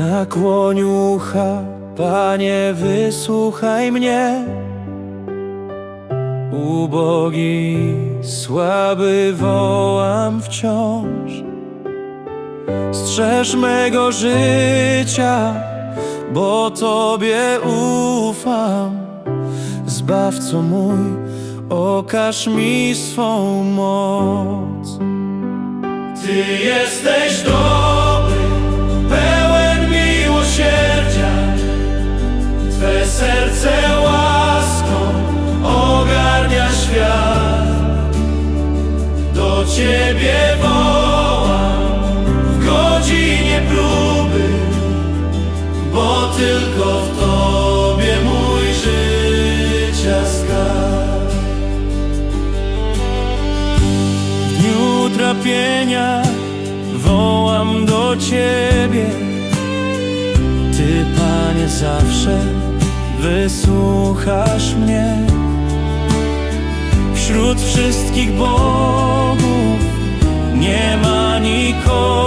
Nakłoń ucha, Panie, wysłuchaj mnie. Ubogi, słaby wołam wciąż. Strzeż mego życia, bo Tobie ufam. Zbawco mój, okaż mi swą moc. Ty jesteś dobry, serce łaską ogarnia świat. Do Ciebie wołam w godzinie próby, bo tylko w Tobie mój życia skarb. W dniu trapienia wołam do Ciebie. Ty, Panie, zawsze wysłuchasz mnie. Wśród wszystkich bogów nie ma nikogo,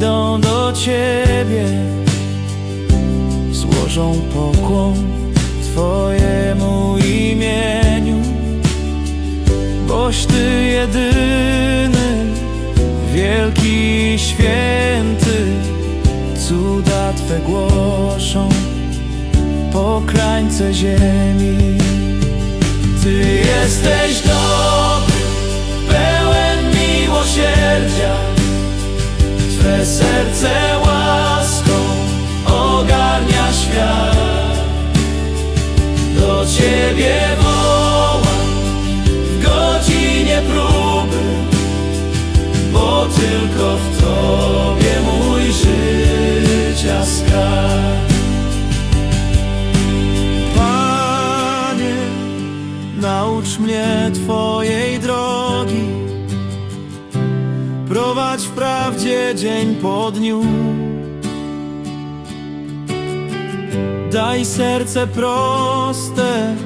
do Ciebie złożą pokłon Twojemu imieniu, boś Ty jedyny, wielki i święty, cuda Twe głoszą po krańce ziemi. Ty jesteś dobry, serce łaską ogarnia świat. Do Ciebie wołam w godzinie próby, bo tylko w Tobie mój życia skarb. Panie, naucz mnie Twojej drogi, prawdzie dzień po dniu. Daj serce proste,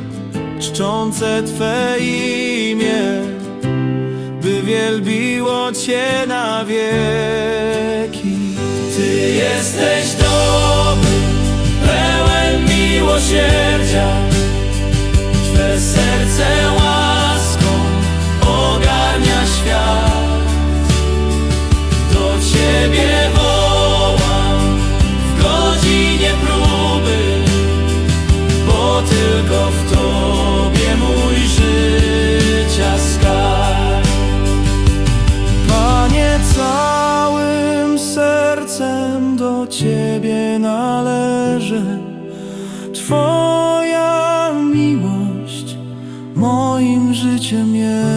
czczące Twe imię, by wielbiło Cię na wieki. Ty jesteś Ciebie należę. Twoja miłość moim życiem jest.